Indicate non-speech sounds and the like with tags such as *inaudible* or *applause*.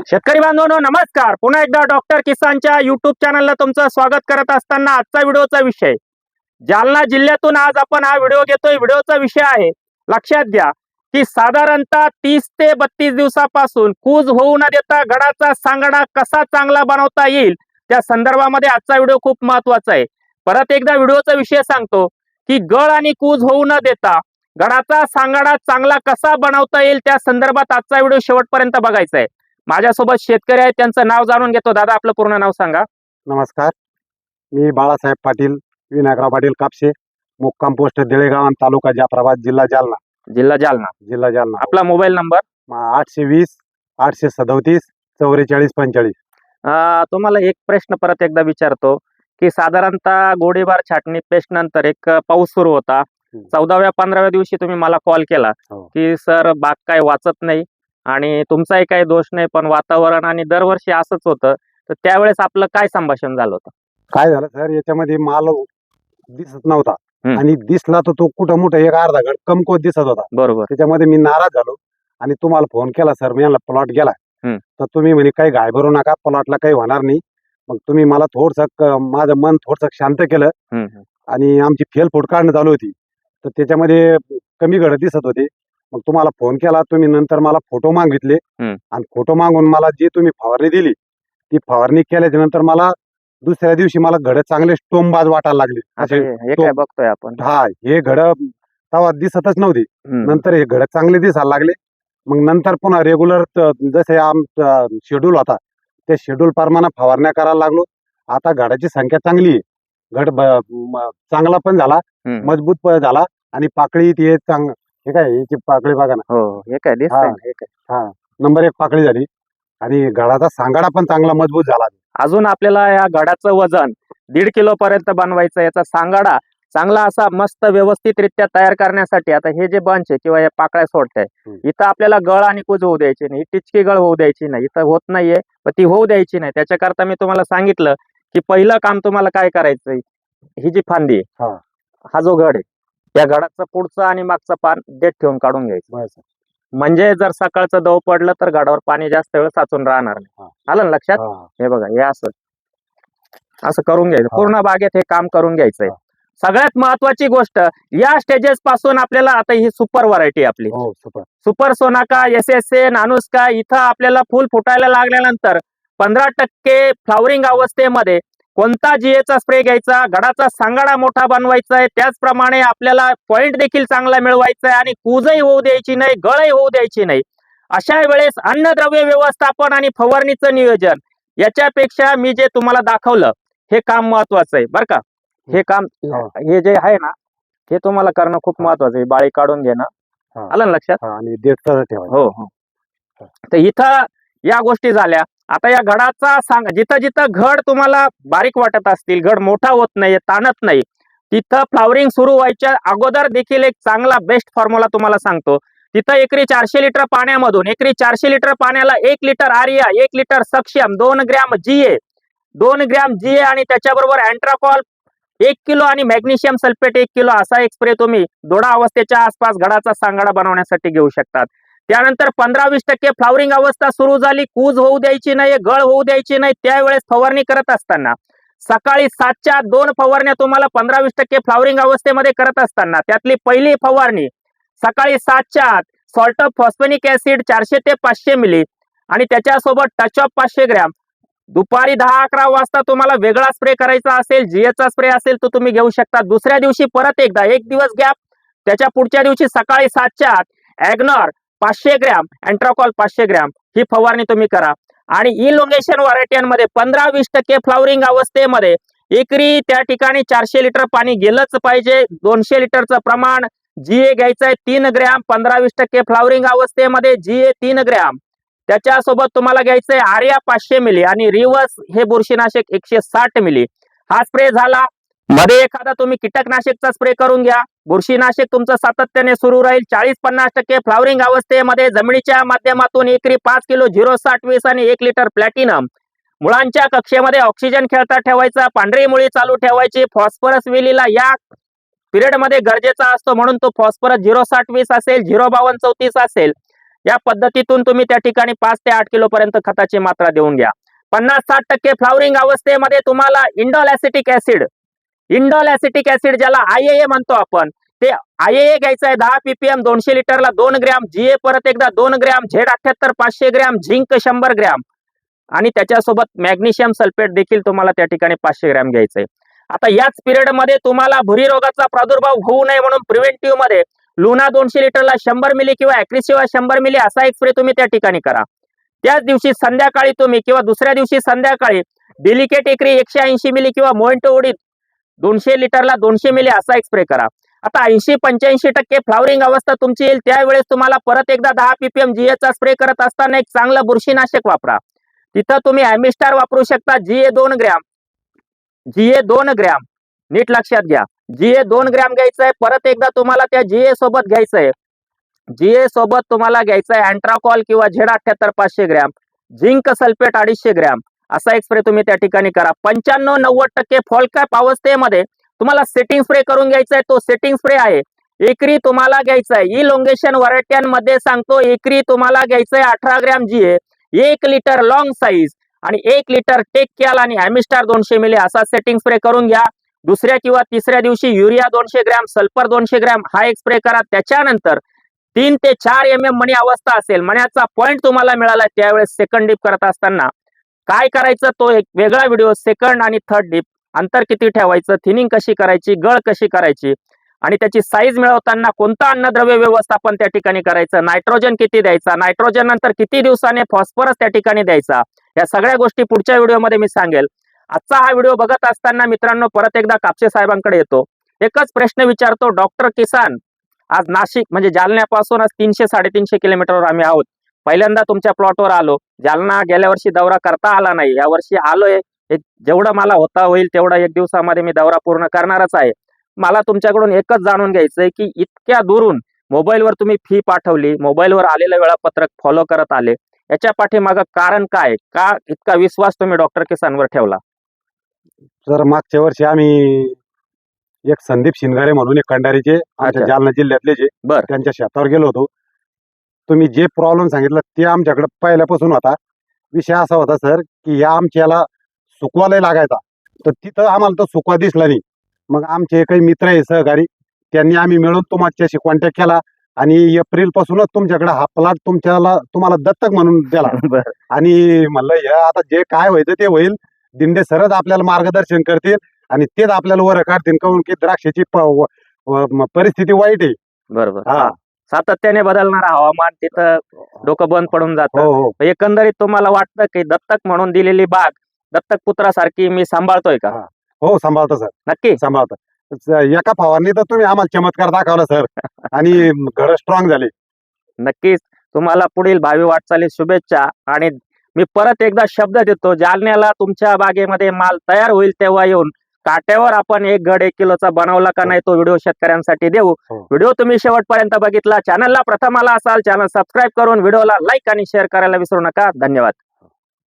शेतकरी बांधवांनो नमस्कार. पुन्हा एकदा डॉक्टर किसानच्या युट्यूब चॅनलला तुमचं स्वागत करत असताना आजचा व्हिडिओचा विषय. जालना जिल्ह्यातून आज आपण हा व्हिडिओ घेतोय. व्हिडिओचा विषय आहे लक्षात घ्या की साधारणतः तीस ते बत्तीस दिवसापासून कूज होऊ न देता गडाचा सांगडा कसा चांगला बनवता येईल त्या संदर्भामध्ये आजचा व्हिडिओ खूप महत्त्वाचा आहे. परत एकदा व्हिडिओचा विषय सांगतो की गळ आणि कूज होऊ न देता गडाचा सांगाडा चांगला कसा बनवता येईल त्या संदर्भात आजचा व्हिडिओ शेवटपर्यंत बघायचा आहे. माझ्यासोबत शेतकरी आहेत त्यांचं नाव जाणून घेतो. दादा आपलं पूर्ण नाव सांगा. नमस्कार. मी बाळासाहेब पाटील विनायकराव पाटील कापशे मुक्काम पोस्ट देळेगाव तालुका जाफराबाद जिल्हा जालना. जिल्हा जालना. जिल्हा जालना. आपला मोबाईल नंबर? आठशे वीस आठशे सदोतीस चौवेचाळीस पंचेचाळीस. तुम्हाला एक प्रश्न परत एकदा विचारतो की साधारणतः गोळीबार छाटणी पेस्ट नंतर एक पाऊस सुरू होता. चौदाव्या पंधराव्या दिवशी तुम्ही मला कॉल केला हो. की सर बाग काय वाचत नाही आणि तुमचाही काही दोष नाही पण वातावरण आणि दरवर्षी असंच होतं. तर त्यावेळेस आपलं काय संभाषण झालं होतं? काय झालं सर याच्यामध्ये माल दिसत नव्हता. हम्म. आणि दिसला तर तो कुठं मोठं एक अर्धा घड कमकोत दिसत होता. बरोबर. त्याच्यामध्ये मी नाराज झालो आणि तुम्हाला फोन केला सर मी यांना प्लॉट गेला. हम्म. तर तुम्ही म्हणे काही घाय भरू नका प्लॉटला काही होणार नाही. मग तुम्ही मला थोडस माझं मन थोडस शांत केलं हम्म, हम्म. आणि आमची फेल फूट काढणं चालू होती. तर त्याच्यामध्ये कमी घडत दिसत होते. मग तुम्हाला फोन केला तुम्ही नंतर मला फोटो मागितले. हम्म. आणि फोटो मागून मला जी तुम्ही फवारणी दिली ती फवारणी केल्याच्यानंतर मला दुसऱ्या दिवशी मला घड चांगले स्टोमबाज वाटायला लागले. आता असे हे हे काय बघतोय आपण? हा हे घड तेव्हा दिसतच नव्हती. हम्म. नंतर हे घड चांगले दिसायला लागले. मग नंतर पुन्हा रेग्युलर जसे आम शेड्यूल होता त्या शेड्यूल प्रमाणे फवारण्या करायला लागलो. आता घडाची संख्या चांगली आहे. घड ब- म- चांगला पण झाला हम्म. मजबूत पण झाला आणि पाकळी ती चांग हे काय याची पाकळी बघा ना. हो हे काय दिसतंय हा. ना, हे काय? नंबर एक पाकळी झाली. आणि घडाचा सांगाडा पण चांगला मजबूत झाला. अजून आपल्याला या गडाचं वजन दीड किलो पर्यंत बनवायचं याचा सांगाडा चांगला असा मस्त व्यवस्थितरित्या तयार करण्यासाठी आता हे जे बंच आहे किंवा हे पाकळ्या सोडताय हम्म. इथं आपल्याला गळ आणि कुज होऊ द्यायची नाही. ही टिचकी गळ होऊ द्यायची नाही. इथं होत नाहीये पण ती होऊ द्यायची नाही. त्याच्याकरता मी तुम्हाला सांगितलं की पहिलं काम तुम्हाला काय करायचंय? ही जी फांदी आहे हा. जो घड आहे या घडाचं पुढचं आणि मागचं पान देठ ठेवून काढून घ्यायचं बस. म्हणजे जर सकाळचं दव पडलं तर घडावर पाणी जास्त वेळ साचून राहणार हा. नाही आलं ना लक्षात हा. हे बघा हे असं असं करून घ्यायचं हा. पूर्ण बागेत हे काम करून घ्यायचंय हा. सगळ्यात महत्वाची गोष्ट या स्टेजेस पासून आपल्याला आता ही सुपर व्हरायटी आपली हो super super Sonaka S S N Anushka इथं आपल्याला फुल फुटायला लागल्यानंतर पंधरा टक्के फ्लॉवरिंग अवस्थेमध्ये कोणता जीएचा स्प्रे घ्यायचा गडाचा सांगाडा मोठा बनवायचा आहे त्याचप्रमाणे आपल्याला पॉइंट देखील चांगला मिळवायचा आहे आणि कुजही होऊ द्यायची नाही गळही होऊ द्यायची नाही. अशा वेळेस अन्नद्रव्य व्यवस्थापन आणि फवारणीचं नियोजन याच्यापेक्षा मी जे तुम्हाला दाखवलं हे काम महत्वाचं आहे बरं का? हे काम हा. हे जे आहे ना हे तुम्हाला करणं खूप महत्वाचं आहे बाळी काढून घेणं. हा. आलं ना लक्षात? हा, आणि ठेवायचं. हो हो. तर इथं या गोष्टी झाल्या. आता या घडाचा सांगा जिथं जिथं घड तुम्हाला बारीक वाटत असतील घड मोठा होत नाही ताणत नाही तिथं फ्लावरिंग सुरू व्हायच्या अगोदर देखील एक चांगला बेस्ट फॉर्म्युला तुम्हाला सांगतो. तिथं एकरी चारशे लिटर पाण्यामधून एकरी चारशे लिटर पाण्याला एक लिटर आर्या एक लिटर सक्षम दोन ग्रॅम जीए दोन ग्रॅम जीए आणि त्याच्याबरोबर अँट्राकॉल एक किलो आणि मॅग्नेशियम सल्फेट एक किलो असा एक स्प्रे तुम्ही दोडा अवस्थेच्या आसपास घडाचा सांगाडा बनवण्यासाठी घेऊ शकतात. त्यानंतर पंधरा वीस टक्के फ्लावरिंग अवस्था सुरू झाली. कूज होऊ द्यायची नाही गळ होऊ द्यायची नाही. त्यावेळेस फवारणी करत असताना सकाळी सातच्या दोन फवारण्या तुम्हाला पंधरा वीस टक्के फ्लावरिंग अवस्थेमध्ये करत असताना त्यातली पहिली फवारणी सकाळी सातच्या आत सॉल्ट ऑफ फॉस्फेनिक ऍसिड चारशे ते पाचशे मिली आणि त्याच्यासोबत टच ऑफ पाचशे ग्रॅम. दुपारी दहा अकरा वाजता तुम्हाला वेगळा स्प्रे करायचा असेल जीएचा स्प्रे असेल तर तुम्ही घेऊ शकता. दुसऱ्या दिवशी परत एकदा एक दिवस गॅप त्याच्या पुढच्या दिवशी सकाळी सातच्या आत ॲग्नॉर पाचशे ग्रॅम अँट्राकॉल पाचशे ग्रॅम ही फवारणी तुम्ही करा. आणि इलोंगेशन व्हरायटीमध्ये पंधरा वीस टक्के फ्लावरिंग अवस्थेमध्ये एकरी त्या ठिकाणी चारशे लिटर पाणी गेलंच पाहिजे. दोनशे लिटरचं प्रमाण जीए घ्यायचं आहे तीन ग्रॅम पंधरा वीस टक्के फ्लावरिंग अवस्थेमध्ये जीए तीन ग्रॅम. त्याच्यासोबत तुम्हाला घ्यायचंय आर्या पाचशे मिली आणि रिवर्स हे बुरशीनाशक एकशे साठ मिली. हा स्प्रे झाला मध्ये एखादा तुम्ही कीटकनाशकचा स्प्रे करून घ्या. बुरशीनाशक तुमचं सातत्याने सुरू राहील. चाळीस पन्नास टक्के फ्लावरिंग अवस्थेमध्ये जमिनीच्या माध्यमातून एकरी पाच किलो झिरो साठ वीस आणि एक लिटर प्लॅटिनम मुळांच्या कक्षेमध्ये ऑक्सिजन खेळता ठेवायचा. पांढरी मुळी चालू ठेवायची. फॉस्फरस वेलीला या पिरियडमध्ये गरजेचा असतो. म्हणून तो फॉस्फरस झिरो साठ वीस असेल झिरो बावन्न चौतीस असेल. या पद्धतीतून तुम्ही त्या ठिकाणी पाच ते आठ किलो पर्यंत खताची मात्रा देऊन घ्या. पन्नास साठ टक्के फ्लावरिंग अवस्थेमध्ये तुम्हाला indole acetic acid indole acetic acid ज्याला आयए म्हणतो आपण ते आयए घ्यायचं आहे दहा पीपीएम दोनशे लिटरला दोन ग्रॅम जीए परत एकदा दोन ग्रॅम झेड अठ्याहत्तर पाचशे ग्रॅम झिंक शंभर ग्रॅम. आणि त्याच्यासोबत मॅग्नेशियम सल्फेट देखील तुम्हाला त्या ठिकाणी पाचशे ग्रॅम घ्यायचंय. आता याच पिरियडमध्ये तुम्हाला भुरी रोगाचा प्रादुर्भाव होऊ नये म्हणून प्रिव्हेंटिव्हमध्ये लुना दोनशे लिटरला शंभर मिली किंवा ऍक्रिसिवा शंभर मिली असा एक स्प्रे तुम्ही त्या ठिकाणी करा. त्याच दिवशी संध्याकाळी तुम्ही किंवा दुसऱ्या दिवशी संध्याकाळी डेलिकेट एकरी एकशे ऐंशी मिली किंवा मोइंटो उडीद दोनशे लिटरला दोनशे मिली असा एक स्प्रे करा. आता ऐंशी पंच्याऐंशी टक्के फ्लावरिंग अवस्था तुमची येईल त्यावेळेस तुम्हाला परत एकदा दहा पीपीएम चा स्प्रे करत असताना एक चांगलं बुरशीनाशक वापरा. तिथं तुम्ही ॲमिस्टार वापरू शकता जीए दोन ग्रॅम जीए दोन ग्रॅम नीट लक्षात घ्या. जीए दोन ग्रॅम घ्यायचं आहे परत एकदा तुम्हाला त्या जीए सोबत घ्यायचं आहे जीए सोबत तुम्हाला घ्यायचं आहे अँट्राकॉल किंवा झेड अठ्याहत्तर पाचशे ग्रॅम झिंक सल्फेट अडीचशे ग्रॅम असा एक स्प्रे तुम्ही त्या ठिकाणी करा. पंच्याण्णव नव्वद टक्के फॉलकॅप अवस्थेमध्ये तुम्हाला सेटिंग स्प्रे करून घ्यायचा आहे तो सेटिंग स्प्रे आहे. एकरी तुम्हाला घ्यायचा आहे इलोंगेशन व्हरायट्यांमध्ये सांगतो एकरी तुम्हाला घ्यायचं आहे अठरा ग्रॅम जी ए. एक लिटर लॉंग साईज आणि एक लिटर टेक कॅल आणि हॅमिस्टार दोनशे मिली असा सेटिंग स्प्रे करून घ्या. दुसऱ्या किंवा तिसऱ्या दिवशी युरिया दोनशे ग्रॅम सल्फर दोनशे ग्रॅम हा एक स्प्रे करा. त्याच्यानंतर तीन ते चार एम एम मणी अवस्था असेल मण्याचा पॉईंट तुम्हाला मिळाला त्यावेळेस सेकंड डिप करत असताना. काय करायचं तो एक वेगळा व्हिडिओ सेकंड आणि थर्ड डीप अंतर किती ठेवायचं? थिनिंग कशी करायची? गळ कशी करायची? आणि त्याची साईज मिळवताना कोणतं अन्नद्रव्य व्यवस्थापन त्या ठिकाणी करायचं? नायट्रोजन किती द्यायचा? नायट्रोजन नंतर किती दिवसाने फॉस्फरस त्या ठिकाणी द्यायचा? या सगळ्या गोष्टी पुढच्या व्हिडिओमध्ये मी सांगेल. आजचा हा व्हिडिओ बघत असताना मित्रांनो परत एकदा कापसे साहेबांकडे येतो. एकच प्रश्न विचारतो डॉक्टर किसान आज नाशिक म्हणजे जालन्यापासूनच तीनशे साडेतीनशे किलोमीटरवर आम्ही आहोत. पहिल्यांदा तुमच्या प्लॉटवर आलो. जालना गेल्या वर्षी दौरा करता आला नाही. या वर्षी आलोय. जेवढं मला होता होईल तेवढा एक दिवसामध्ये मी दौरा पूर्ण करणारच आहे. मला तुमच्याकडून एकच जाणून घ्यायचंय की इतक्या दुरून मोबाईलवर तुम्ही फी पाठवली. मोबाईलवर आलेलं वेळापत्रक फॉलो करत आले. याच्या पाठीमागं कारण काय? का इतका विश्वास तुम्ही डॉक्टर किसानवर ठेवला? तर मागच्या वर्षी आम्ही एक संदीप शिनगारे म्हणून एक आमच्या अच्छा. जालना जिल्ह्यातले जे बर. त्यांच्या शेतावर गेलो होतो. तुम्ही जे प्रॉब्लेम सांगितलं ते आमच्याकडे पहिल्यापासून होता. विषय असा होता सर की या आमच्याला सुकवायला लागायचा. तर तिथं आम्हाला तो सुकवा दिसला नाही. मग आमचे काही मित्र आहे सहकारी त्यांनी आम्ही मिळून तुमच्याशी कॉन्टॅक्ट केला आणि एप्रिल पासूनच तुमच्याकडे हा प्लॉट तुमच्याला तुम्हाला दत्तक म्हणून दिला. *laughs* आणि म्हणलं हे आता जे काय व्हायचं ते होईल. दिंडे सरच आपल्याला मार्गदर्शन करतील आणि तेच आपल्याला वर काढतील. काहून की द्राक्षाची परिस्थिती वाईट आहे. बरोबर हा. सातत्याने बदलणारा हवामान तिथं डोकं बंद पडून जातं. हो हो. एकंदरीत तुम्हाला वाटतं की दत्तक म्हणून दिलेली बाग दत्तक पुत्रासारखी मी सांभाळतोय का? हो. सांभाळतो सर. नक्की? सांभाळतो. स- एका फवारणी तर तुम्ही आम्हाला चमत्कार दाखवला सर. *laughs* आणि घर स्ट्रॉंग झाले. नक्कीच. तुम्हाला पुढील भावी वाटचालीत शुभेच्छा. आणि मी परत एकदा शब्द देतो जालन्याला तुमच्या बागेमध्ये माल तयार होईल तेव्हा येऊन काट्यावर आपण एक गड एक किलोचा बनवला का नाही तो व्हिडिओ शेतकऱ्यांसाठी देऊ. हो. व्हिडिओ तुम्ही शेवटपर्यंत बघितला चॅनलला प्रथम आला असाल चॅनल सबस्क्राईब करून व्हिडिओला लाईक आणि शेअर करायला विसरू नका. धन्यवाद.